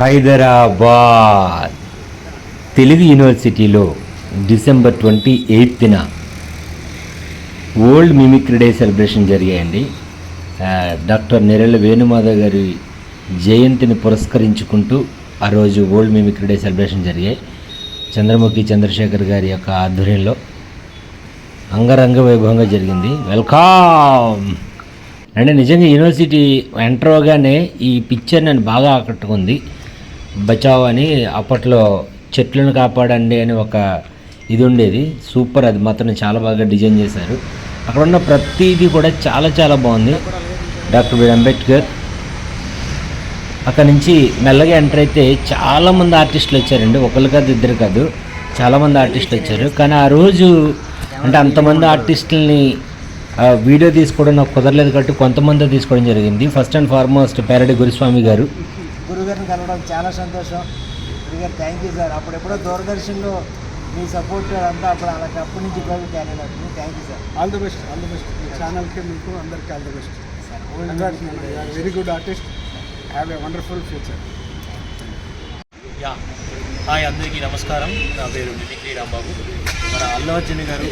హైదరాబాద్. తెలుగు యూనివర్సిటీలో December twenty ఎయిత్న world mimicry day celebration జరిగాయండి. డాక్టర్ నెరెల వేణుమాధవ్ గారి జయంతిని పురస్కరించుకుంటూ ఆ రోజు ఓల్డ్ మిమిక్రీ డే సెలబ్రేషన్ జరిగాయి. చంద్రముఖి చంద్రశేఖర్ గారి యొక్క ఆధ్వర్యంలో అంగరంగ వైభవంగా జరిగింది. వెల్కమ్ అంటే నిజంగా యూనివర్సిటీ ఎంటర్ అవగానే ఈ పిక్చర్ నన్ను బాగా ఆకట్టుకుంది. బచావ్ అని అప్పట్లో చెట్లను కాపాడండి అని ఒక ఇది ఉండేది సూపర్ అది. మాత్రం చాలా బాగా డిజైన్ చేశారు. అక్కడ ఉన్న ప్రతిదీ కూడా చాలా చాలా బాగుంది. Doctor B R Ambedkar. అక్కడ నుంచి మెల్లగా ఎంటర్ అయితే చాలామంది ఆర్టిస్టులు వచ్చారండి. ఒకరు కాదు ఇద్దరు కాదు. చాలామంది ఆర్టిస్టులు వచ్చారు. కానీ ఆ రోజు అంటే అంతమంది ఆర్టిస్టులని వీడియో తీసుకోవడం నాకు కుదరలేదు కాబట్టి కొంతమంది తీసుకోవడం జరిగింది. First and foremost parody Guruswamy గారు. కలవడం చాలా సంతోషం. గురుగారు థ్యాంక్ యూ సార్ అప్పుడెప్పుడో దూరదర్శన్లో మీ సపోర్ట్ అంతా అప్పుడు అలాగే అప్పటి నుంచి ఇప్పుడు క్యారీ అవుతుంది thank you sir all the best all the best ఈ ఛానల్కి మీకు అందరికీ all the best very good artist have a wonderful future yeah hi అందరికీ నమస్కారం. నా పేరు మిమిక్రీ రాంబాబు. మన అల్లు అర్జున్ గారు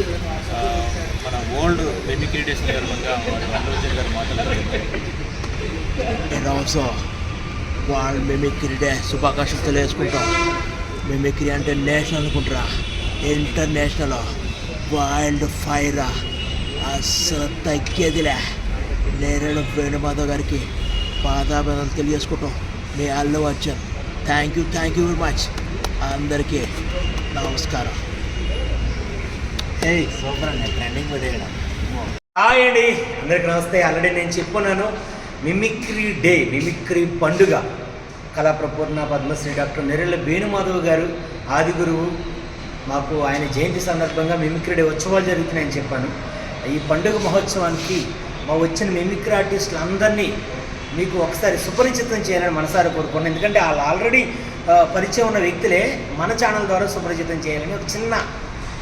మన ఓల్డ్ మిమిక్రీ డే సందర్భంగా వారు అల్లు అర్జున్ గారు మాట్లాడుతున్నారు. రోజు వాళ్ళు మిమిక్రీ డే శుభాకాంక్షలు తెలియజేసుకుంటాం. మిమిక్రీ అంటే నేషనల్ అనుకుంటారా. ఇంటర్నేషనల్. Wild fire. అసలు తగ్గేదిలే. నేరేడు వేణుమాధవ్ గారికి పాదాభివందనలు తెలియజేసుకుంటాం. మీ Allu Arjun. Thank you thank you very much. అందరికీ నమస్కారం. సూపర్ అండి. ట్రెండింగ్ హాయ్ అండి. అందరికి నమస్తే. ఆల్రెడీ నేను చెప్పున్నాను. మిమిక్రీ డే మిమిక్రీ పండుగ. కళాప్రపూర్ణ పద్మశ్రీ డాక్టర్ నెరెళ్ళ వేణుమాధవ్ గారు ఆది గురువు మాకు ఆయన జయంతి సందర్భంగా మిమిక్రీ డే ఉత్సవాలు జరుగుతున్నాయని చెప్పాను. ఈ పండుగ మహోత్సవానికి మా వచ్చిన మిమిక్రీ ఆర్టిస్టులు అందరినీ మీకు ఒకసారి సుపరిచితం చేయాలని మనసారి కోరుకున్నాను ఎందుకంటే వాళ్ళు ఆల్రెడీ పరిచయం ఉన్న వ్యక్తులే మన ఛానల్ ద్వారా సుపరిచితం చేయాలని ఒక చిన్న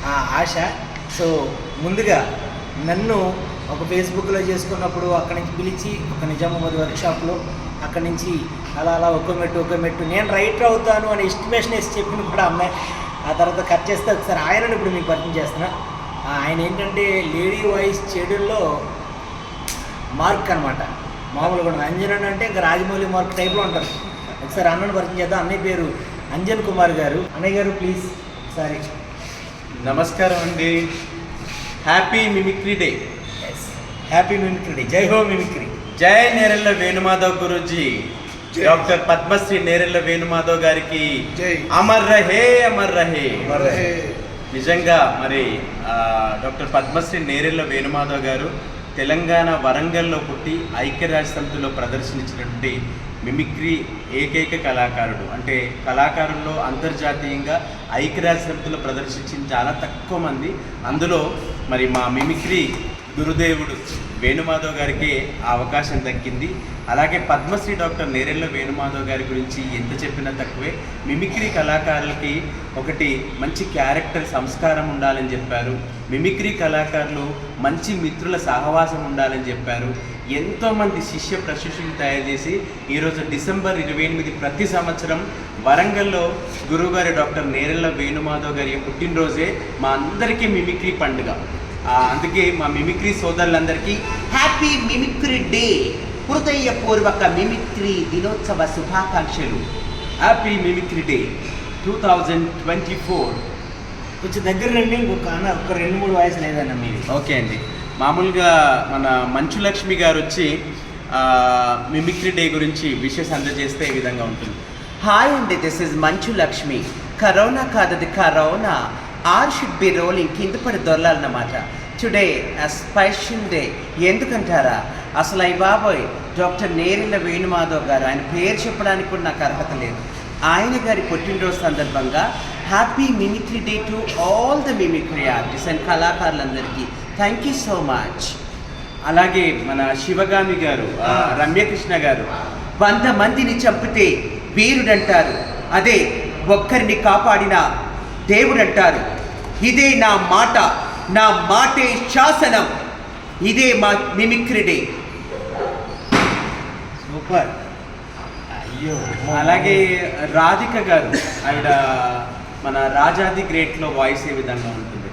ఆ, ఆశ. సో ముందుగా నన్ను ఒక ఫేస్బుక్లో చేసుకున్నప్పుడు అక్కడి నుంచి పిలిచి ఒక నిజామాబాద్ వర్క్షాప్లో అక్కడి నుంచి అలా అలా ఒక్కో మెట్టు ఒక్క మెట్టు. నేను రైటర్ అవుతాను అని ఎస్టిమేషన్ వేసి చెప్పిన కూడా అమ్మాయి ఆ తర్వాత కట్ చేస్తే ఒకసారి ఆయనను ఇప్పుడు మీకు పరిచయం చేస్తున్నా. ఆయన ఏంటంటే లేడీ వాయిస్ చెడుల్లో మార్క్ అనమాట మామూలుగా ఉండదు. అంజన్ అంటే ఇంకా రాజమౌళి మార్క్ టైప్లో ఉంటారు. ఒకసారి అన్నను పరిచయం చేద్దాం. అన్నయ్య పేరు అంజన్ కుమార్ గారు. అన్నయ్య గారు ప్లీజ్ సారీ నమస్కారం అండి. Happy mimicry day happy mimicry జై హో మిమిక్రీ జై నేరెళ్ళ వేణుమాధవ్ గురుజీ. డాక్టర్ పద్మశ్రీ నేరెళ్ళ వేణుమాధవ్ గారికి జై. అమర్ రహే అమర్ రహే నిజంగా మరి డాక్టర్ పద్మశ్రీ నేరెళ్ళ వేణుమాధవ్ గారు తెలంగాణ వరంగల్లో పుట్టి ఐక్యరాజ్య సమితిలో ప్రదర్శించినటువంటి మిమిక్రీ ఏకైక కళాకారుడు. అంటే కళాకారుల్లో అంతర్జాతీయంగా ఐక్యరాజ్య సమితిలో ప్రదర్శించిన చాలా తక్కువ మంది. అందులో మరి మా మిమిక్రీ గురుదేవుడు వేణుమాధవ్ గారికి ఆ అవకాశం దక్కింది. అలాగే పద్మశ్రీ డాక్టర్ నేరెళ్ళ వేణుమాధవ్ గారి గురించి ఎంత చెప్పినా తక్కువే. మిమిక్రీ కళాకారులకి ఒకటి మంచి క్యారెక్టర్ సంస్కారం ఉండాలని చెప్పారు. మిమిక్రీ కళాకారులు మంచి మిత్రుల సహవాసం ఉండాలని చెప్పారు. ఎంతోమంది శిష్య ప్రశిష్యులు తయారు చేసి ఈరోజు డిసెంబర్ ఇరవై ఎనిమిది ప్రతి సంవత్సరం వరంగల్లో గురువుగారి డాక్టర్ నేరెళ్ళ వేణుమాధవ్ గారి పుట్టినరోజే మా అందరికీ మిమిక్రీ పండుగ. అందుకే మా మిమిక్రీ సోదరులందరికీ హ్యాపీ మిమిక్రీ డే హృదయపూర్వక మిమిక్రీ దినోత్సవ శుభాకాంక్షలు. Happy mimicry day two thousand twenty four కొంచెం దగ్గర రండి ఇంకొక అన్న ఒక రెండు మూడు వాయిస్ లేదన్న మీది ఓకే అండి. మామూలుగా మన మంచు లక్ష్మి గారు వచ్చి ఆ, మిమిక్రీ డే గురించి విషెస్ అందజేస్తే ఈ విధంగా ఉంటుంది? హాయ్ అండి this is Manchu Lakshmi corona కాదది corona. R should be rolling కింద పడి దొరలాలన్నమాట. టుడే స్పెషల్ డే ఎందుకంటారా? అసలు అయ్యి బాబోయ్ డాక్టర్ నేరిల వేణుమాధవ్ గారు ఆయన పేరు చెప్పడానికి కూడా నాకు అర్హత లేదు. ఆయన గారి పుట్టినరోజు సందర్భంగా happy mimicry day to all the mimicry artist and కళాకారులందరికీ. Thank you so much అలాగే మన శివగామి గారు రమ్యకృష్ణ గారు. వంద మందిని చంపితే వీరుడంటారు. అదే ఒక్కరిని కాపాడిన దేవుడంటారు. ఇదే నా మాట. నా మాటే శాసనం. ఇదే మా మిమిక్రీ డే సూపర్ అలాగే రాధిక గారు ఆవిడ మన రాజాది గ్రేట్లో వాయిస్ ఏ విధంగా ఉంటుంది?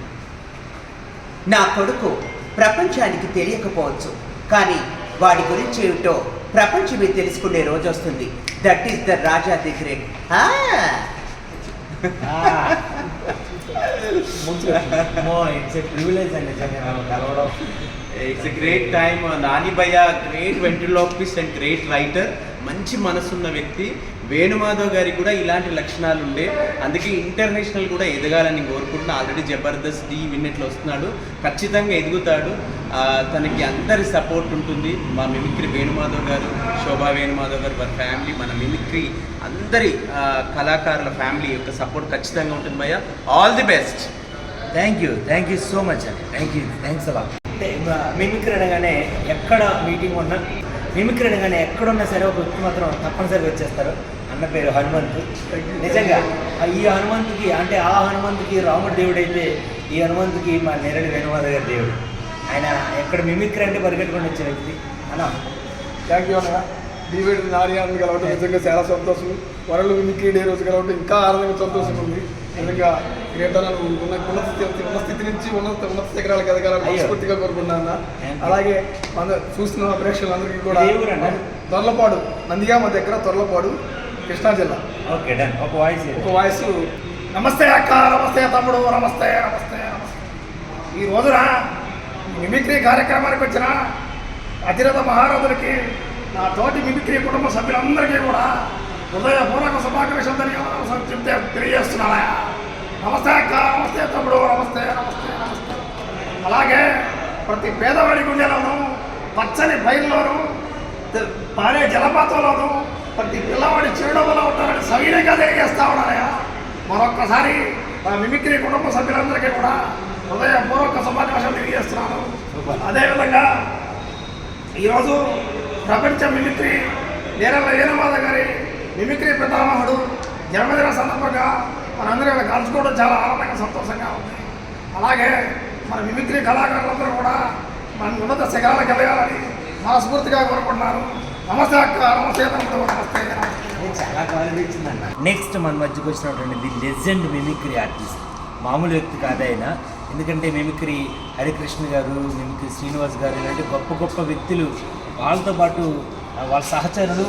నా కొడుకు ప్రపంచానికి తెలియకపోవచ్చు కానీ వాడి గురించి ఏమిటో ప్రపంచమే తెలుసుకునే రోజు వస్తుంది. That is the Raja the great it's a privilege అండి కలవడం it's a great time Nani భయ్య great ventriloquist and great writer మంచి మనసున్న వ్యక్తి. వేణుమాధవ్ గారికి కూడా ఇలాంటి లక్షణాలు ఉండే. అందుకే ఇంటర్నేషనల్ కూడా ఎదగాలని కోరుకుంటున్నా. ఆల్రెడీ జబర్దస్త్ డి విన్నట్లు వస్తున్నాడు. ఖచ్చితంగా ఎదుగుతాడు. తనకి అందరి సపోర్ట్ ఉంటుంది. మా మిమిక్రీ వేణుమాధవ్ గారు శోభా వేణుమాధవ్ గారు వారి ఫ్యామిలీ మన మిమిక్రీ అందరి ఆ, కళాకారుల ఫ్యామిలీ యొక్క సపోర్ట్ ఖచ్చితంగా ఉంటుంది భయ్య. All the best thank you thank you so much అండి థ్యాంక్ యూ థ్యాంక్స్ అలా మిమిక్రీ అనగానే ఎక్కడ మీటింగ్ ఉన్నా మిమిక్రీ అనగానే ఎక్కడున్నా సరే ఒక వ్యక్తి మాత్రం తప్పనిసరిగా వచ్చేస్తారు. అన్న పేరు హనుమంతు. నిజంగా ఈ హనుమంతుకి అంటే ఆ హనుమంతుకి రాముడు దేవుడు అయితే ఈ హనుమంతుకి మా నెరడి వేణుమాధ గారి దేవుడు. ఆయన ఎక్కడ మిమిక్రీ అంటే పరిగెట్టుకొని వచ్చే వ్యక్తి. అన్న. థ్యాంక్ యూ అన్నయ్య డివిడ్ నాని అని కలవటం నిజంగా చాలా సంతోషం. వరల్డ్ మిమిక్రీ డే రోజు కలవటం ఇంకా ఆనందంగా సంతోషంగా ఉంది. నిజంగా గ్రేట్ అన్న నువ్వు ఉన్న ఉన్నత స్థితి ఉన్న స్థితి నుంచి ఉన్నత ఉన్నత శిఖరాలకు ఎదగాలని. మనస్ఫూర్తిగా Thank you. అలాగే మన చూస్తున్న ప్రేక్షకులందరికీ కూడా? తొర్లపాడు నందిగామ దగ్గర తొర్లపాడు కృష్ణా జిల్లా. Okay done. ఒక వాయిస్ ఒక వాయిస్. నమస్తే అక్క నమస్తే తమ్ముడు నమస్తే నమస్తే నమస్తే. ఈ రోజున మిమిక్రీ కార్యక్రమానికి వచ్చిన అతిరథ మహారాజులకి నా తోటి మిమిక్రీ కుటుంబ సభ్యులందరికీ కూడా హృదయపూర్వక శుభాకాంక్షలు ధన్యవాదాలు చెప్తే తెలియజేస్తున్నాయా నమస్తే అక్క నమస్తే తమ్ముడు నమస్తే నమస్తే నమస్తే. అలాగే ప్రతి పేదవాడి గుండెలోనూ పచ్చని బయలులోనూ పారే జలపాతంలోనూ ప్రతి పిల్లవాడి చిరునవ్వులో ఉంటారని సవినయంగా తెలియజేస్తా ఉన్నాయా మరొక్కసారి నా మిమిక్రీ కుటుంబ సభ్యులందరికీ కూడా హృదయపూర్వక శుభాకాంక్షలు తెలియజేస్తున్నాను. అదేవిధంగా ఈరోజు ప్రపంచ మిమిక్రీ నేరల ఏనమాద గారి మిమిక్రీ పితామహుడు జన్మదిన సందర్భంగా మనందరూ ఇలా కలుసుకోవడం చాలా ఆనందంగా సంతోషంగా ఉంది. అలాగే మన మిమిక్రీ కళాకారులందరూ కూడా మన ఉన్నత శిఖరాలకు ఎదగాలని మనస్ఫూర్తిగా కోరుకుంటున్నారు. నమస్తే అక్క నమస్తే నమస్తే. చాలా క్వాలిటీ నెక్స్ట్ మన మధ్యకు వచ్చినటువంటి ది లెజెండ్ మిమిక్రీ ఆర్టిస్ట్. మామూలు వ్యక్తి కాదైనా ఎందుకంటే మిమిక్రీ హరికృష్ణ గారు మిమిక్రీ శ్రీనివాస్ గారు ఇలాంటి గొప్ప గొప్ప వ్యక్తులు వాళ్ళతో పాటు వాళ్ళ సహచరులు.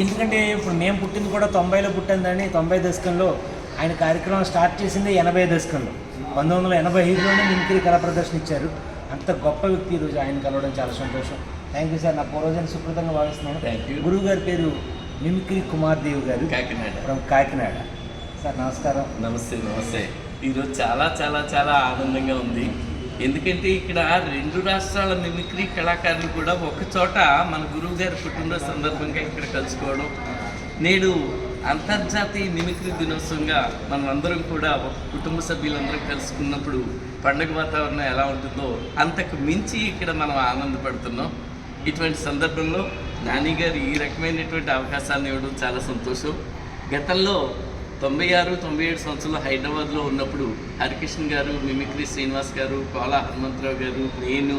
ఎందుకంటే ఇప్పుడు మేము పుట్టింది కూడా తొంభైలో పుట్టిందని తొంభై దశకంలో ఆయన కార్యక్రమం స్టార్ట్ చేసింది ఎనభై దశకంలో. పంతొమ్మిది వందల ఎనభై ఐదులోనే మిమిక్రీ కళా ప్రదర్శన ఇచ్చారు. అంత గొప్ప వ్యక్తి ఈరోజు ఆయన కలవడం చాలా సంతోషం. థ్యాంక్ యూ సార్ నా పూర్వజన సుకృతంగా భావిస్తున్నాను. Thank you. గురువు గారి పేరు మిమిక్రీ కుమార్ దేవ్ గారు. కాకినాడ. ఫ్రమ్ కాకినాడ. సార్ నమస్కారం. నమస్తే నమస్తే. ఈరోజు చాలా చాలా చాలా ఆనందంగా ఉంది. ఎందుకంటే ఇక్కడ రెండు రాష్ట్రాల మిమిక్రీ కళాకారులు కూడా ఒక చోట మన గురువు గారి పుట్టినరోజు సందర్భంగా ఇక్కడ కలుసుకోవడం. నేడు అంతర్జాతీయ మిమిక్రీ దినోత్సవంగా మనమందరం కూడా ఒక కుటుంబ సభ్యులందరం కలుసుకున్నప్పుడు పండగ వాతావరణం ఎలా ఉంటుందో అంతకు మించి ఇక్కడ మనం ఆనందపడుతున్నాం. ఇటువంటి సందర్భంలో నాని గారు ఈ రకమైనటువంటి అవకాశాన్ని ఇవ్వడం చాలా సంతోషం. గతంలో తొంభై ఆరు తొంభై ఏడు సంవత్సరంలో హైదరాబాద్లో ఉన్నప్పుడు హరికృష్ణ గారు మిమిక్రీ శ్రీనివాస్ గారు కోలా హనుమంతరావు గారు నేను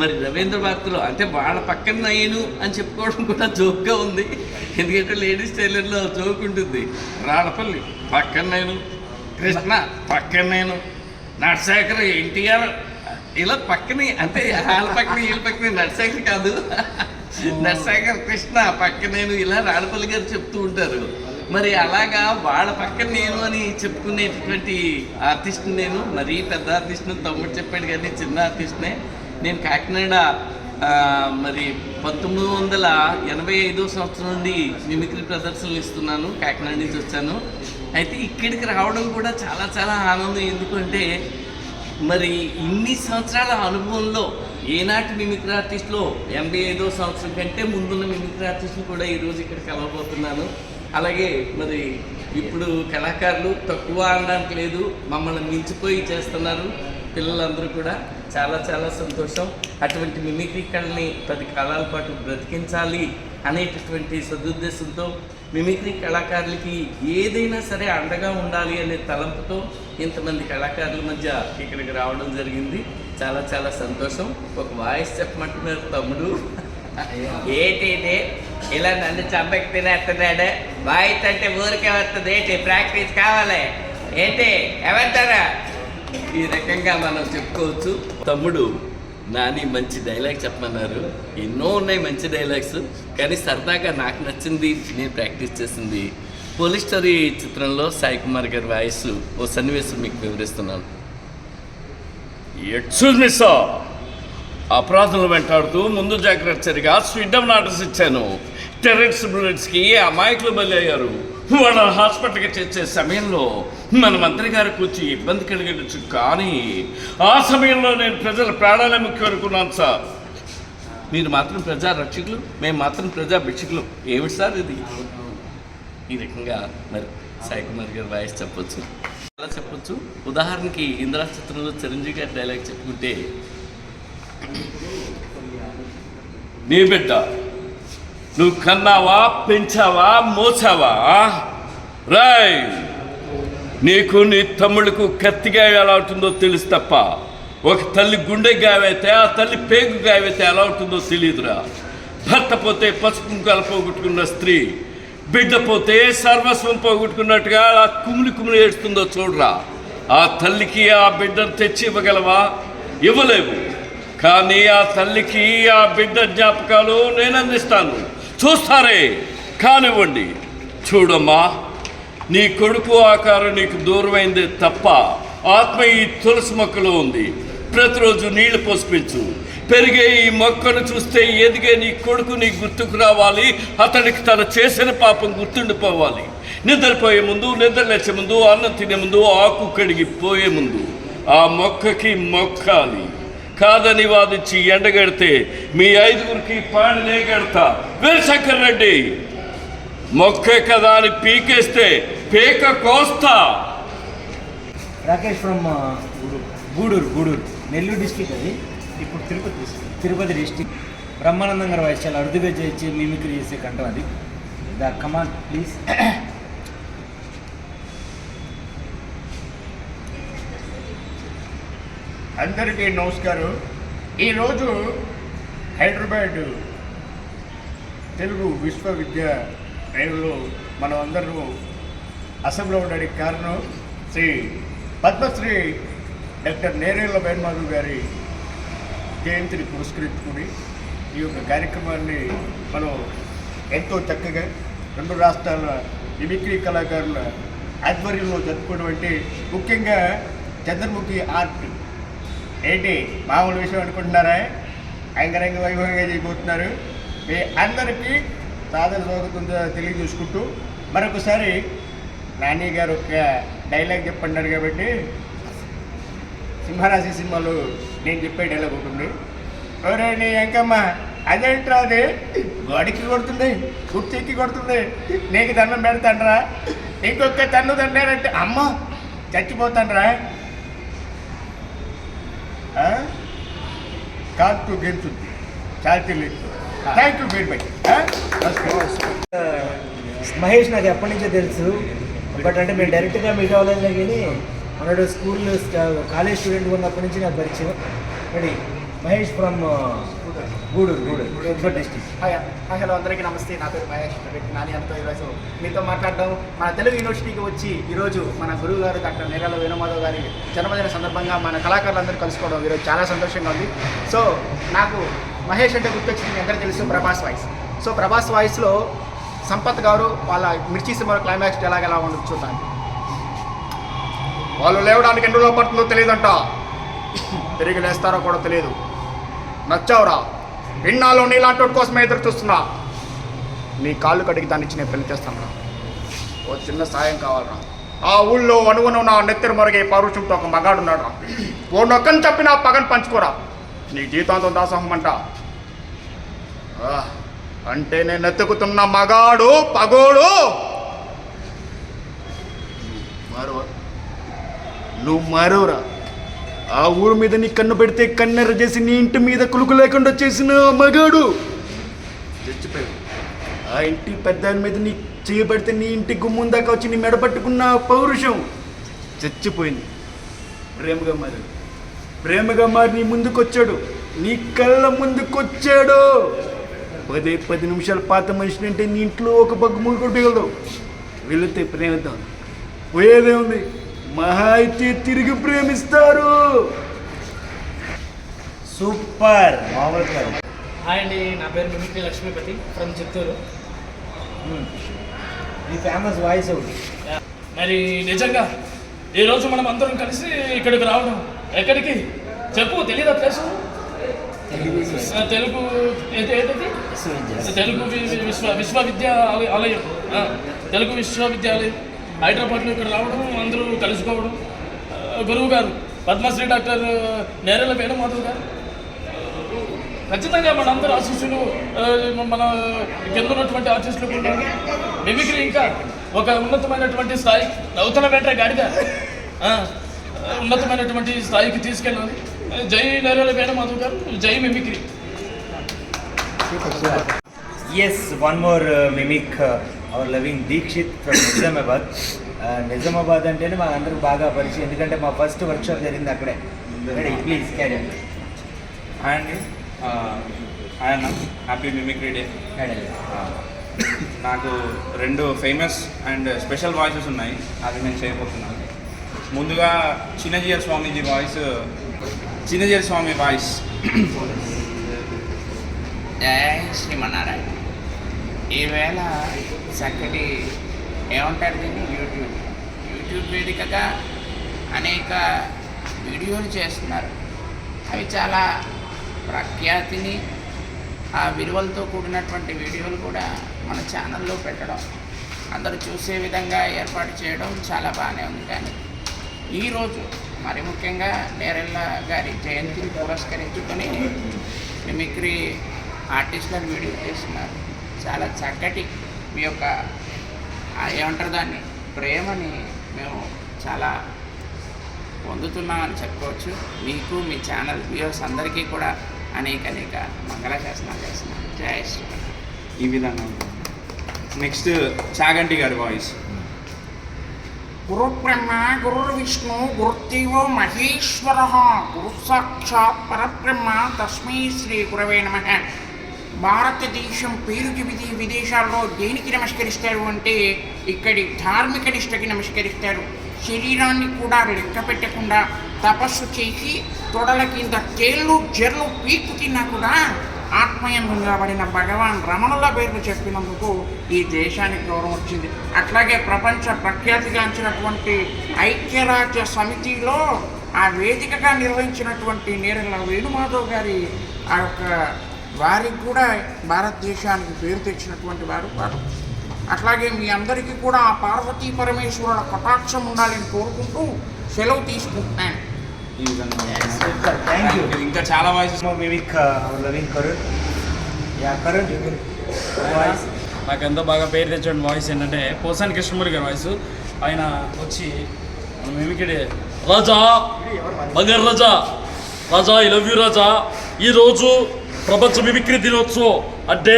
మరి రవీంద్ర భారతిలో అంటే వాళ్ళ పక్కన నేను అని చెప్పుకోవడం కూడా జోక్గా ఉంది. ఎందుకంటే లేడీస్ టైలర్లో జోక్ ఉంటుంది. రాడపల్లి పక్కన నేను కృష్ణ పక్కన నేను నటశేఖర్ ఎన్టీఆర్ ఇలా పక్కనే అంటే వాళ్ళ పక్కన వీళ్ళ పక్కనే నటశేఖర్ కాదు. నటశేఖర్ కృష్ణ పక్కన నేను ఇలా రాడపల్లి గారు చెప్తూ ఉంటారు. మరి అలాగా వాళ్ళ పక్కన నేను అని చెప్పుకునేటువంటి ఆర్టిస్ట్ నేను మరీ పెద్ద ఆర్టిస్ట్ తమ్ముడు చెప్పాడు కానీ చిన్న ఆర్టిస్ట్నే నేను కాకినాడ మరి పంతొమ్మిది వందల ఎనభై ఐదో సంవత్సరం నుండి మిమిక్రీ ప్రదర్శనలు ఇస్తున్నాను కాకినాడ నుంచి వచ్చాను. అయితే ఇక్కడికి రావడం కూడా చాలా చాలా ఆనందం. ఎందుకంటే మరి ఇన్ని సంవత్సరాల అనుభవంలో ఏనాటి మిమిక్రీ ఆర్టిస్ట్లో ఎనభై ఐదో సంవత్సరం కంటే ముందున్న మిమిక్రీ ఆర్టిస్టులు కూడా ఈరోజు ఇక్కడ కలవబోతున్నాను. అలాగే మరి ఇప్పుడు కళాకారులు తక్కువ అనడానికి లేదు మమ్మల్ని మించిపోయి చేస్తున్నారు. పిల్లలందరూ కూడా చాలా చాలా సంతోషం. అటువంటి మిమిక్రీ కళని పది కాలాల పాటు బ్రతికించాలి అనేటటువంటి సదుద్దేశంతో మిమిక్రీ కళాకారులకి ఏదైనా సరే అండగా ఉండాలి అనే తలంపుతో ఇంతమంది కళాకారుల మధ్య ఇక్కడికి రావడం జరిగింది. చాలా చాలా సంతోషం. ఒక వాయిస్ చెప్పమంటున్నారు తమ్ముడు. ఏటేటే ఇలా నన్ను చంపకి తినేస్తున్నాడు. వాయిస్ అంటే ఊరికే వస్తుంది. ఏంటి? ప్రాక్టీస్ కావాలి. ఏంటి? ఏమంటారా? ఈ రకంగా మనం చెప్పుకోవచ్చు. తమ్ముడు నాని మంచి డైలాగ్ చెప్పమన్నారు. ఎన్నో ఉన్నాయి మంచి డైలాగ్స్ కానీ సరదాగా నాకు నచ్చింది నేను ప్రాక్టీస్ చేసింది. పోలీస్ స్టోరీ చిత్రంలో సాయి కుమార్ గారి వాయిస్ ఓ సన్నివేశం మీకు వివరిస్తున్నాను. ఎక్స్క్యూజ్ మీ సార్ అపరాధులు వెంటాడుతూ ముందు జాగ్రత్త సరిగా స్వీడమ్ ఆఫ్ నాటర్స్ ఇచ్చాను. టెర్రరిస్ట్ బుల్లెట్స్కి అమాయకులు బలి అయ్యారు? వాళ్ళ హాస్పిటల్కి చేసే సమయంలో మన మంత్రి గారు కూర్చి ఇబ్బంది కలిగించు కానీ ఆ సమయంలో నేను ప్రజల ప్రాణాలే ముఖ్యం అనుకున్నాను సార్. మీరు మాత్రం ప్రజా రక్షకులు మేము మాత్రం ప్రజా భిక్షకులు. ఏమిటి సార్ ఇది? ఈ రకంగా మరి సాయి కుమార్ గారి వాయిస్ చెప్పొచ్చు. అలా చెప్పొచ్చు. ఉదాహరణకి ఇందిరా చిత్రంలో చిరంజీవి గారి డైలాగ్ చెప్పుకుంటే నీ బిడ్డ నువ్వు కన్నావా పెంచావా మోసావా? రాయ్ నీకు నీ తమ్ముళ్ళకు కత్తిగా ఎలా ఉంటుందో తెలుసు తప్ప ఒక తల్లి గుండె గాయమైతే ఆ తల్లి పేగు గాయమైతే ఎలా ఉంటుందో తెలియదురా. భర్త పోతే పసుపు కుంకాలు పోగొట్టుకున్న స్త్రీ బిడ్డ పోతే సర్వస్వం పోగొట్టుకున్నట్టుగా అలా కుమిలి కుమిలి ఏడుస్తుందో చూడరా. ఆ తల్లికి ఆ బిడ్డను తెచ్చి ఇవ్వగలవా? ఇవ్వలేవు. కానీ ఆ తల్లికి ఆ బిడ్డ జ్ఞాపకాలు నేను అందిస్తాను. చూస్తారే కానివ్వండి. చూడమ్మా నీ కొడుకు ఆకారం నీకు దూరమైందే తప్ప ఆత్మ ఈ తులసి మొక్కలో ఉంది. ప్రతిరోజు నీళ్ళు పోసిపించు. పెరిగే ఈ మొక్కను చూస్తే ఎదిగే నీ కొడుకు నీ గుర్తుకు రావాలి. అతనికి తన చేసిన పాపం గుర్తుండిపోవాలి. నిద్రపోయే ముందు నిద్ర లేచే ముందు అన్నం తినే ముందు ఆకు కడిగి పోయే ముందు ఆ మొక్కకి మొక్కాలి. కాదని వాదించి ఎండగడితే మీ ఐదుగురికి పాడినే గడతా వీరశంకర్ రెడ్డి మొక్కే కదా అని పీకేస్తే పీక కోస్తా. రాకేష్ ఫ్రమ్ గూడూరు గూడూరు నెల్లూరు డిస్టిక్ అది. ఇప్పుడు తిరుపతి డిస్టిక్ తిరుపతి డిస్టిక్. బ్రహ్మానందం గారు వయసు చాలా అరుదుగా చేసి మిమిక్రీ చేసే కంటం అది. The come on please. అందరికీ నమస్కారం. ఈరోజు హైదరాబాద్ తెలుగు విశ్వవిద్యాలయంలో మనం అందరూ అసెంబ్లీలో ఉండడానికి కారణం శ్రీ పద్మశ్రీ డాక్టర్ నేరేళ్ళ వేణమాధవ్ గారి జయంతిని పురస్కరించుకుని ఈ యొక్క కార్యక్రమాన్ని మనం ఎంతో చక్కగా రెండు రాష్ట్రాల మిమిక్రీ కళాకారుల ఆధ్వర్యంలో జరుపుకోవడం అంటే ముఖ్యంగా చంద్రముఖి ఆర్ట్ ఏంటి? మామూలు విషయం అనుకుంటున్నారా? అంగరంగ వైభవంగా చేయబోతున్నారు. మీ అందరికీ సాదర స్వాగతం తెలియజేసుకుంటూ మరొకసారి నాని గారు ఒక డైలాగ్ చెప్పన్నారు కాబట్టి సింహరాశి సినిమాలు నేను చెప్పే డైలాగ్ ఉంటుంది ఒరే నీ ఎంకమ్మ అదేంట్రా అది? గోడికి కొడుతుంది కుర్చీకి కొడుతుంది నీకు దండం పెడతాండ్రా. ఇంకొక తన్ను దండారంటే అమ్మ చచ్చిపోతాండ్రా. కాంతు గెంతుంది చాల్తీ లేదు thank you very much Mahesh నాకు ఎప్పటి నుంచో తెలుసు. బట్ అంటే మేము డైరెక్ట్గా మీట్ అవ్వలేదు కానీ మనడు స్కూల్ కాలేజ్ స్టూడెంట్ ఉన్నప్పటి నుంచి నాకు పరిచయం. Mahesh from Gudur Gudur district. Hi hi hello అందరికీ నమస్తే. నా పేరు మహేష్ రెడ్డి నాని అంతో ఈరోజు మీతో మాట్లాడడం. మన తెలుగు యూనివర్సిటీకి వచ్చి ఈరోజు మన గురువు గారు డాక్టర్ నేరాల వేణుమాధవ్ గారి జన్మదిన సందర్భంగా మన కళాకారులందరూ కలుసుకోవడం ఈరోజు చాలా సంతోషంగా ఉంది. సో నాకు మహేష్ అంటే గుర్తొచ్చింది అందరూ తెలుసు ప్రభాస్ వాయిస్. సో ప్రభాస్ వాయిస్లో సంపత్ గారు వాళ్ళ మిర్చి సినిమా క్లైమాక్స్ ఎలాగ ఎలా ఉండదు చూద్దాం. వాళ్ళు లేవడానికి ఎన్ని రోజులు పడుతుందో తెలియదంట. తిరిగి లేస్తారో కూడా తెలియదు. నచ్చావురా? ఇన్నాళ్ళు నీలాంటి కోసమే ఎదురు చూస్తున్నా. నీ కాళ్ళు కడిగి దాన్ని ఇచ్చి నేను పెళ్ళి చేస్తాను ఓ చిన్న సాయం కావాలరా. ఆ ఊళ్ళో అనువును నా నెత్తిన మరిగే పరుచుంటూ ఒక మగాడున్నాడు రా. ఓ నొక్కని చెప్పి నా పగను పంచుకోరా. నీ జీతాంతం దాసహం అంట. ఆ, అంటే నేను ఎత్తుకుతున్న మగాడు పగోడు. మరో నువ్వు మరోరా ఆ ఊరు మీద నీ కన్ను పెడితే కన్నెర చేసి నీ ఇంటి మీద కులుకు లేకుండా చేసిన మగాడు. చచ్చిపోయాడు. ఆ ఇంటి పెద్ద మీద నీ చేయబడితే నీ ఇంటి గుమ్మం దాకా వచ్చి నీ మెడ పట్టుకున్న పౌరుషం చచ్చిపోయింది. ప్రేమగా మారి ప్రేమగా మారి నీ ముందుకొచ్చాడు. నీ కళ్ళ ముందుకొచ్చాడు. పదే పది నిమిషాలు పాత మనిషిని అంటే నీ ఇంట్లో ఒక బగ్గు మూడు కొట్టగలదు వెళితే ప్రేమిద్దాం. పోయేదే ఉంది. మహా అయితే తిరిగి ప్రేమిస్తారు. సూపర్. మామూలు హాయ్ అండి నా పేరు మిమిక్రీ లక్ష్మీపతి ఫ్రమ్ చిత్తూరు. ఈ ఫేమస్ వాయిస్ ఒకటి మరి నిజంగా ఈరోజు మనం అందరం కలిసి ఇక్కడికి రావడం ఎక్కడికి? చెప్పు తెలియదా ప్లేస్? తెలుగు తెలుగు విశ్వ విశ్వవిద్యాలయం తెలుగు విశ్వవిద్యాలయం. హైదరాబాద్లో ఇక్కడ రావడం అందరూ కలుసుకోవడం. గురువు గారు పద్మశ్రీ డాక్టర్ నేరెల వేణుమాధవ్ గారు. ఖచ్చితంగా మనందరూ ఆశీస్సులు మన కింద ఉన్నటువంటి ఆశీస్సులు కూడా మిమిక్రీ ఇంకా ఒక ఉన్నతమైనటువంటి స్థాయి నూతన వెంటనే గాడిద. ఉన్నతమైనటువంటి స్థాయికి తీసుకెళ్ళాలి. జై నేరేల వేణుమాధవ్ గారు జై mimicry. Yes one more mimic our loving Dikshit from Nizamabad Nizamabad అంటేనే మా అందరికి బాగా పరిచయం. ఎందుకంటే మా ఫస్ట్ వర్క్షాప్ జరిగింది అక్కడే. ప్లీజ్ క్యారీ హాయ్ అండి హాయ్ అన్న హ్యాపీ మిమిక్రీ డే నాకు రెండు ఫేమస్ అండ్ స్పెషల్ వాయిసెస్ ఉన్నాయి. అవి నేను చేయబోతున్నాను. ముందుగా చిన్నజీయ స్వామీజీ వాయిస్ చిన్నజీయ స్వామి వాయిస్ జయ శ్రీమన్నారాయణ. ఈవేళ చక్కటి ఏమంటారు దీన్ని? యూట్యూబ్ యూట్యూబ్ వేదికగా అనేక వీడియోలు చేస్తున్నారు. అవి చాలా ప్రఖ్యాతిని ఆ విలువలతో కూడినటువంటి వీడియోలు కూడా మన ఛానల్లో పెట్టడం అందరూ చూసే విధంగా ఏర్పాటు చేయడం చాలా బాగానే ఉంది. కానీ ఈరోజు మరి ముఖ్యంగా నేరెళ్ళ గారి జయంతిని పురస్కరించుకొని మిమిక్రీ ఆర్టిస్టులను వీడియో చేస్తున్నారు. చాలా చక్కటి మీ యొక్క ఏమంటారు దాన్ని? ప్రేమని మేము చాలా పొందుతున్నామని చెప్పుకోవచ్చు. మీకు మీ ఛానల్ వ్యూవర్స్ అందరికీ కూడా అనేక అనేక మంగళశాసనాలు చేస్తున్నాను. జయ శ్రీ ఈ విధంగా. Next Chaganti garu voice. గురు బ్రహ్మ గురు విష్ణు గురుదేవో మహేశ్వర. గురు సాక్షాత్ పరబ్రహ్మ. తస్మై శ్రీ గురవే నమ. భారతదేశం పేరు చెబితే విదేశాల్లో దేనికి నమస్కరిస్తారు అంటే ఇక్కడి ధార్మిక నిష్టకి నమస్కరిస్తారు. శరీరాన్ని కూడా లెక్క పెట్టకుండా తపస్సు చేసి తొడల కింద తేళ్ళు జర్లు పీక్కు తిన్నా కూడా ఆత్మయంగా కాబడిన భగవాన్ రమణుల పేర్లు చెప్పినందుకు ఈ దేశానికి గౌరవం వచ్చింది. అట్లాగే ప్రపంచ ప్రఖ్యాతిగాంచినటువంటి ఐక్యరాజ్య సమితిలో ఆ వేదికగా నిర్వహించినటువంటి నేరెల వేణుమాధవ్ గారి ఆ యొక్క వారికి కూడా భారతదేశానికి పేరు తెచ్చినటువంటి వారు. వారు. అట్లాగే మీ అందరికీ కూడా ఆ పార్వతీ పరమేశ్వరుల కటాక్షం ఉండాలని కోరుకుంటూ సెలవు తీసుకుంటున్నాను. ఈ విధంగా ఇంకా చాలా mimic loving Karun yeah Karun voice నాకు ఎంతో బాగా పేరు తెచ్చిన వాయిస్ ఏంటంటే పోసాని కృష్ణమూర్తి గారి వాయిస్. ఆయన వచ్చి మిమిక్రీ రాజా బంగారు Raja Raja I love you Raja. ఈరోజు ప్రపంచ మిమిక్రీ దినోత్సవం అంటే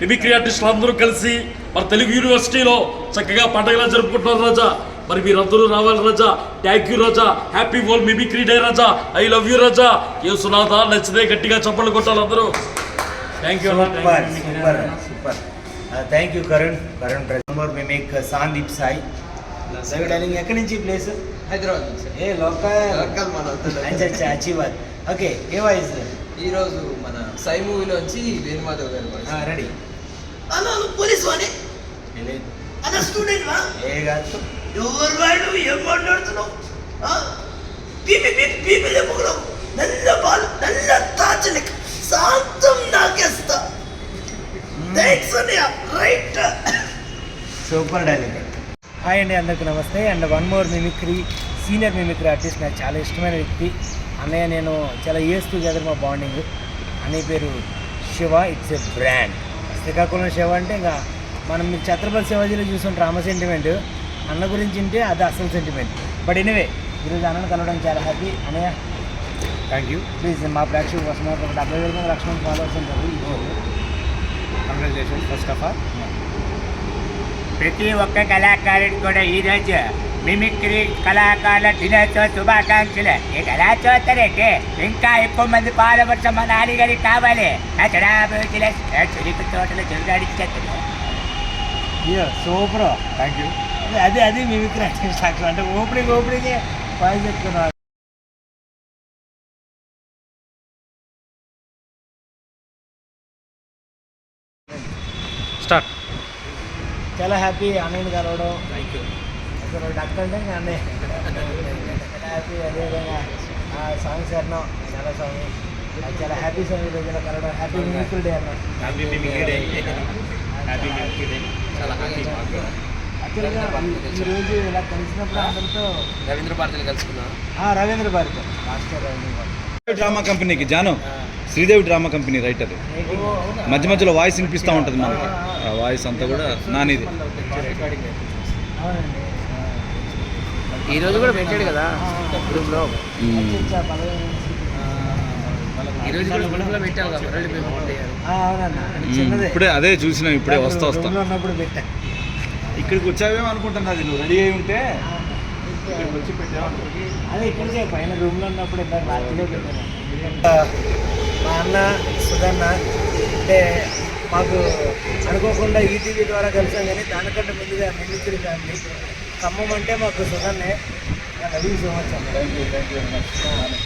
మిమిక్రీ ఆర్టిస్టులు అందరూ కలిసి మన తెలుగు యూనివర్సిటీలో చక్కగా పండగలా జరుపుకుంటున్నారు రాజా. మరి మీరందరూ రావాలి Raja. Thank you Raja. Happy world mimicry day Raja. I love you Raja. ఏ సునాథ నచ్చితే గట్టిగా చప్పట్లు కొట్టాలి అందరూ. Thank you super super super thank you Karun Karun ప్రజమోర్ మే మేక్ సాందీప్ సాయి డార్లింగ్ ఎక్కడి నుంచి ప్లేస్ హైదరాబాద్ ఏ లోకల్ లోకల్ మన అచ్చా అచ్చా అచ్చి బాత్ ఓకే ఏ వాయిస్ ఈరోజు మన సై మూవీలోంచి వేణుమాధవ్ గారు. రెడీ. అలా పోలీసు వాడే? అదే స్టూడెంట్ వా? ఏ కాదు. ఎవరు వాడు? ఏం మాట్లాడుతున్నావు? బీపీ బీపీ బీపీ లేపుకున్నావు నల్ల బాల్ నల్ల తాచలిక్ శాంతం నాకేస్తా థ్యాంక్స్ అన్నయ్య. రైట్ సూపర్ డార్లింగ్ హాయ్ అండి అందరికీ నమస్తే. And one more mimicry. Senior mimicry artist నాకు చాలా ఇష్టమైన వ్యక్తి. అన్నయ్య నేను చాలా ఇయర్స్ టుగెదర్ మా బాండింగ్ అన్నయ్య పేరు Shiva it's a brand Srikakulam Shiva అంటే ఇంకా మనం మీరు ఛత్రపతి శివాజీలో చూసుకుంటే రామ సెంటిమెంట్ అన్న గురించి ఉంటే అది అసలు సెంటిమెంట్ బట్ ఎనివే ఈరోజు అన్నను కలవడం చాలా హ్యాపీ అన్నయ్య థ్యాంక్ యూ ప్లీజ్ మా ప్రేక్షకుల కోసం ఒక డెబ్బై వేల మంది లక్ష మంది ఫాలోవర్స్ ఉంటారు. కంగ్రాచులేషన్ ఫస్ట్ ఆఫ్ ఆల్ ప్రతి ఒక్క కళాకారుడికి కూడా ఈరోజు మిమిక్రీ కళాకారుల దినోత్సవ శుభాకాంక్షలు. ఇక ఎలా చూస్తారంటే ఇంకా ఎక్కువ మంది పాల్గొనడం మా నాన్నగారికి కావాలి. చురుకు తోటలు చురుగాడిచ్చేస్తున్నాం సూపర్. థ్యాంక్ యూ అదే అది మిమిక్రీ సాక్షి. అంటే ఓపెనింగ్ ఓపెనింగ్ వాయిస్ చెప్తున్నారు. స్టార్ట్ చాలా హ్యాపీ అన్నయ్యని కలవడం థ్యాంక్ యూ అసలు డాక్టర్ అంటే ఇంకా హ్యాపీ అదేవిధంగా ఆ సాంగ్స్ అన్నాం చాలా సాంగ్ చాలా హ్యాపీ సాంగ్ ఈ రోజున కలవడం హ్యాపీ మిమిక్రీ డే అన్నాం happy mimicry day happy mimicry day చాలా హ్యాపీ యాక్చువల్గా ఇలా కలిసినప్పుడు అందరితో రవీంద్ర భారతిని కలుసుకున్నా రవీంద్ర భారతి మాస్టర్ రవీంద్ర భారతి డ్రామా కంపెనీకి Janu? Sridevi drama company writer. మధ్య మధ్యలో వాయిస్ వినిపిస్తూ ఉంటుంది మనకి. ఆ వాయిస్ అంతా కూడా నానిది. అవునండి ఈ రోజు కూడా పెట్టాడు కదా గ్రూప్లో. అత్యంత బలమైన ఈ రోజు కూడా గ్రూప్లో పెట్టావు కదా మురళి మేము పెట్టారు ఆ, అవునన్నా అది చిన్నదే. ఇప్పుడే అదే చూసినాం ఇప్పుడే వస్తా వస్తా. ఇక్కడికి వచ్చావేమో అనుకుంటున్నా అది నువ్వు రెడీ అయి ఉంటే. అదే పైన రూమ్లో ఉన్నప్పుడు మా అన్న సుధన్న అంటే మాకు అనుకోకుండా ఈటీవీ ద్వారా కలిసాం కానీ దానికంటే ముందుగా మిమిక్రీ ఫ్యామిలీ. ఖమ్మం అంటే మాకు సుధన్నే లవ్ యూ సో మచ్ అన్న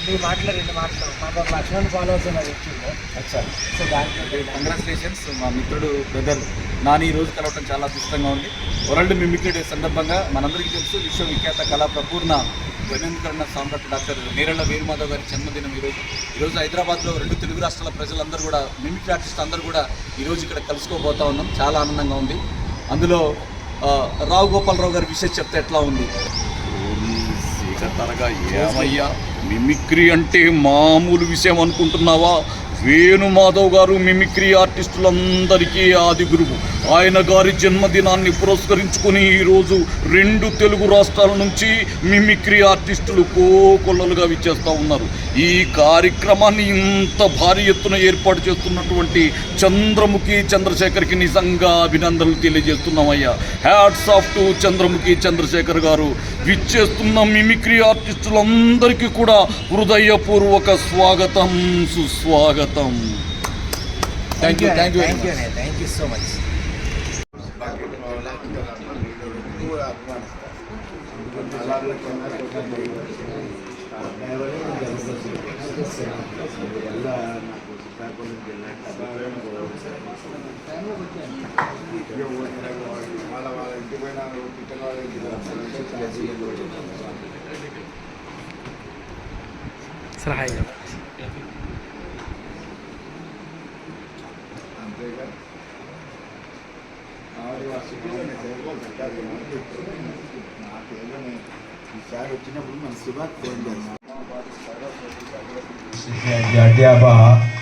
మీరు మాట్లాడి రెండు మాటలు. మాకు ఒక లక్ష్మణ్ ఫాలోవర్స్ ఉన్నది వచ్చింది అచ్చా. సో దాంట్లో కంగ్రాచులేషన్స్ మా మిత్రుడు బ్రదర్ నాని రోజు కలవటం చాలా అదృష్టంగా ఉంది. వరల్డ్ మిమిక్రీ డే సందర్భంగా మనందరికీ తెలుసు విశ్వవిఖ్యాత కళా ప్రపూర్ణ గణేంద్రన్న సామ్రాట్ డాక్టర్ నేరళ్ళ వేణుమాధవ్ గారి జన్మదినం ఈరోజు ఈరోజు హైదరాబాద్లో రెండు తెలుగు రాష్ట్రాల ప్రజలందరూ కూడా మిమిక్రీ ఆర్టిస్ట్ అందరూ కూడా ఈరోజు ఇక్కడ కలుసుకోబోతా ఉన్నాం. చాలా ఆనందంగా ఉంది. అందులో రావు గోపాలరావు గారి విషయం చెప్తే ఎట్లా ఉంది? ఏమయ్యా? మిమిక్రీ అంటే మామూలు విషయం అనుకుంటున్నావా? వేణుమాధవ్ గారు మిమిక్రీ ఆర్టిస్టులందరికీ ఆది గురువు. ఆయన గారి జన్మదినాన్ని పురస్కరించుకుని ఈరోజు రెండు తెలుగు రాష్ట్రాల నుంచి మిమిక్రీ ఆర్టిస్టులు కోకొల్లలుగా విచ్చేస్తూ ఉన్నారు. ఈ కార్యక్రమాన్ని ఇంత భారీ ఎత్తున ఏర్పాటు చేస్తున్నటువంటి చంద్రముఖి చంద్రశేఖర్కి నిజంగా అభినందనలు తెలియజేస్తున్నామయ్యా. Hats off to Chandramukhi Chandrasekhar గారు. విచ్చేస్తున్న మిమిక్రీ ఆర్టిస్టులందరికీ కూడా హృదయపూర్వక స్వాగతం సుస్వాగతం. Thank you thank you very thank you much thank you so much సరే హాయ్ దీపం జ్యోతి పరం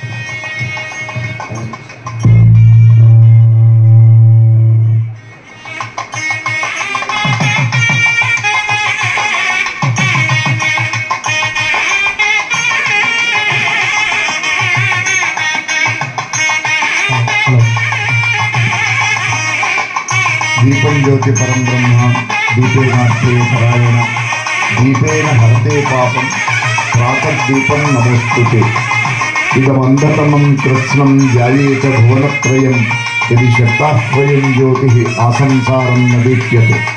బ్రహ్మ దీపేనార్థే పరాయణ దీపేన హరతే పాపం ప్రాతర్దీపం నమస్తుతే. ఇదమంధతమం కృత్స్నం జాయేత భువనత్రయం ఇది శక్తాశ్వయం జ్యోతి ఆసంసారం నదీప్యతే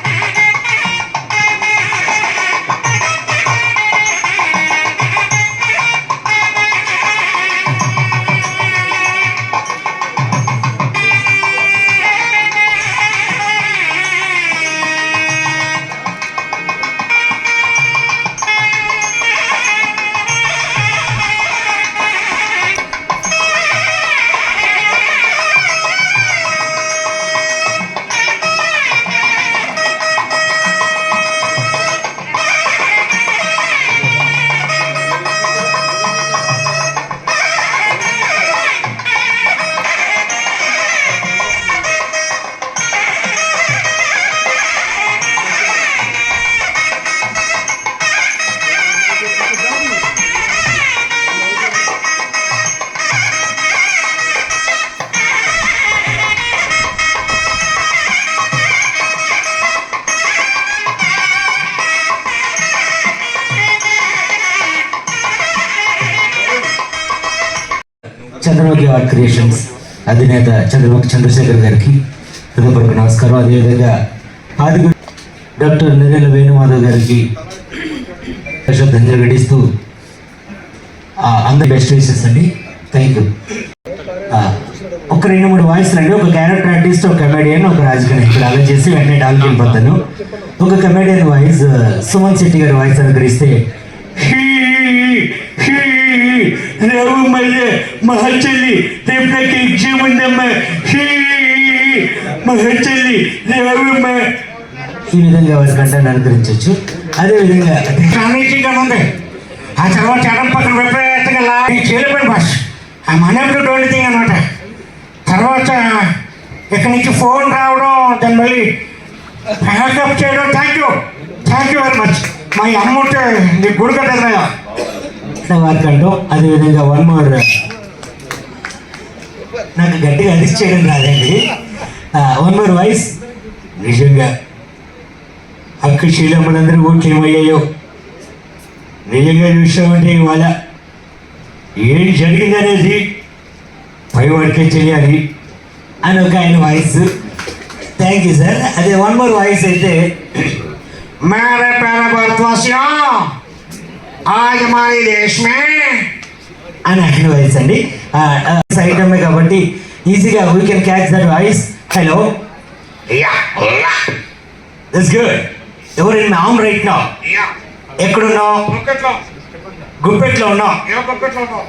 గాడ్ క్రియేషన్స్ అధినేత చంద్రబాబు చంద్రశేఖర్ గారికి హృదయపూర్వక నమస్కారం. అదేవిధంగా ఆదిగురు డాక్టర్ నెరెల వేణుమాధవ్ గారికి గడిస్తూ అందరి బెస్ట్ విషెస్ అండి థ్యాంక్ యూ ఒక రెండు మూడు వాయిస్లు అండి ఒక క్యారెక్టర్ ఆర్టిస్ట్ ఒక కమెడియన్ ఒక రాజకీయ నాయకుడు అలా చేసి వెంటనే డాల్కి వెళ్ళిపోతాను ఒక కమెడియన్ వాయిస్ సుమన్ శెట్టి గారి వాయిస్ అనుకరిస్తే రావు మళ్ళీ మహచెల్లి రేపు నాకు ఎగ్జామ్ ఉందమ్మా మహచెల్లి రావమ్మా ఈ విధంగా వారి కంటాన్ని అనుకరించవచ్చు. అదేవిధంగా అన్నిటిగా ఉంది. ఆ తర్వాత ఎడం పక్కన విపరీతంగా చేయలేకపోయిన భాష. ఆ మనప్పుడు డోంట్ థింగ్ అనమాట తర్వాత ఇక్కడి నుంచి ఫోన్ రావడం దాన్ని మళ్ళీ ప్యాకప్ చేయడం. Thank you thank you very much మా అమ్మ ఉంటే నీ గుడి కట్టేదా ఖచ్చితంగా అదే విధంగా వన్ మోర్ నాకు గట్టిగా అరిసి చేయడం రాదండి. వన్ మోర్ వాయిస్ నిజంగా. అక్క శీలమ్మలందరూ ఓట్లు ఏమయ్యాయో నిజంగా చూసామంటే ఇవాళ ఏం జరిగిందనేది పైవాడికే చేయాలి అని ఒక ఆయన వాయిస్. థ్యాంక్ యూ సార్ అదే వన్ మోర్ వాయిస్ అయితే మేరే పేర భర్త్వాస్యం आज हमारे देश में అని ఆయన వాయిస్ అండి ఐటమ్ కాబట్టి ఈజీగా we can catch that voice hello या దట్స్ గుడ్ ఎవరు ఇన్ ఆమ్ రైట్ నో या ఎక్కడున్నావు पॉकेट लो గుప్పెట్లో ఉన్నావు ये पॉकेट लो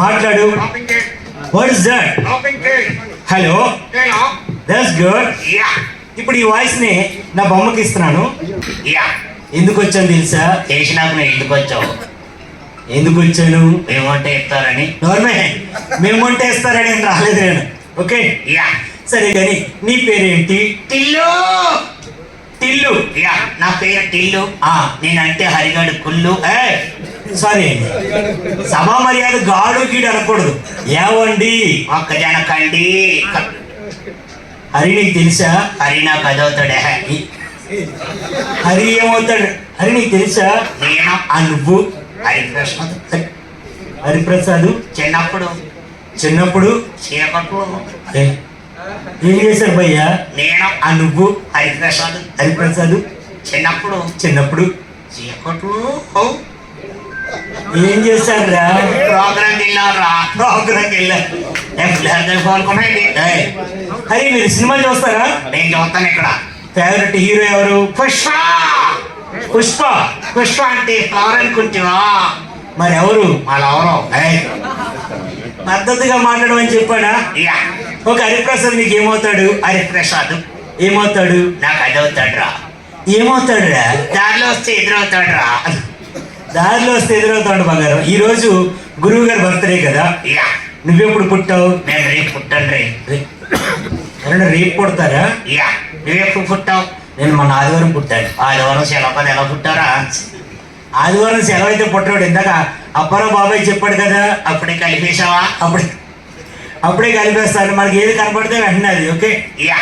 మాట్లాడు शॉपिंग के వాట్ ఇస్ దట్ शॉपिंग के హలో के लो దట్స్ గుడ్ या ఇప్పుడు ఈ వాయిస్ ని నా బొమ్మకి ఇస్తున్నాను या ఎందుకు వచ్చాను తెలుసా? చేసినాక నేను ఎందుకు వచ్చావు ఎందుకు వచ్చాను ఏమంటే ఇస్తారని. గవర్నమే మేము వంట ఇస్తారని నేను రాలేదు నేను. ఓకే? యా. సరే కానీ నీ పేరేంటి? టిల్లు. టిల్లు. యా నా పేరు టిల్లు. ఆ. నేనంటే హరిగాడు కుళ్ళు ఏ సారీ. సభా మర్యాద గాడు గీడు అనకూడదు. ఏవండి? ఒక్కజన కండి హరి నీకు తెలుసా? హరి నాకు చదువుతాడే హరి ఏమవుతాడు? హరి నీకు తెలుసా? నేను ఆ నువ్వు హరిప్రసాద్. హరిప్రసాద్? చిన్నప్పుడు. చిన్నప్పుడు? చీకట్లు. ఏ, ఏం చేశాడు భయ్యా? నేను ఆ నువ్వు హరిప్రసాద్. హరిప్రసాద్? చిన్నప్పుడు. చిన్నప్పుడు? చీకట్లు. ఏం చేశాడు రా. ప్రోగ్రామ్ వెళ్ళారా ప్రోగ్రామ్కి వెళ్ళా పిల్లలతో కోలుకున్నాయండి ఏయ్, హరి మీరు సినిమా చూస్తారా? నేను చూస్తాను ఇక్కడ. ఫేవరెట్ హీరో ఎవరు? పుష్ప! పుష్ప! పుష్ప అంటే ఫ్లవర్ అనుకుంటున్నా మరి ఎవరు వాళ్ళు ఎవరో మద్దతుగా మాట్లాడమని చెప్పాడా? యా. ఒక హరిప్రసాద్ నీకు ఏమవుతాడు హరిప్రసాద్. ఏమవుతాడు? నాకు అదవుతాడు రా. ఏమవుతాడు రా? దారిలో వస్తే ఎదురవుతాడు రా. దారిలో వస్తే ఎదురవుతాడు బంగారం. ఈరోజు గురువు గారు బర్త్డే కదా? యా. నువ్వెప్పుడు పుట్టావు? నేను రేపు పుట్టాను రే. ఎవరైనా రేపు పుడతారా? యా. నువ్వెప్పుడు పుట్టావు? నేను మన ఆదివారం పుట్టాను. ఆదివారం సెలవు ఎలా పుట్టారా? ఆదివారం సెలవు అయితే పుట్టాడు. ఇందాక అప్పారావు బాబాయ్ చెప్పాడు కదా అప్పుడే కలిపేశావా? అప్పుడే అప్పుడే కలిపేస్తాను. మనకి ఏది కనపడితే వెంటనే అది ఓకే? యా.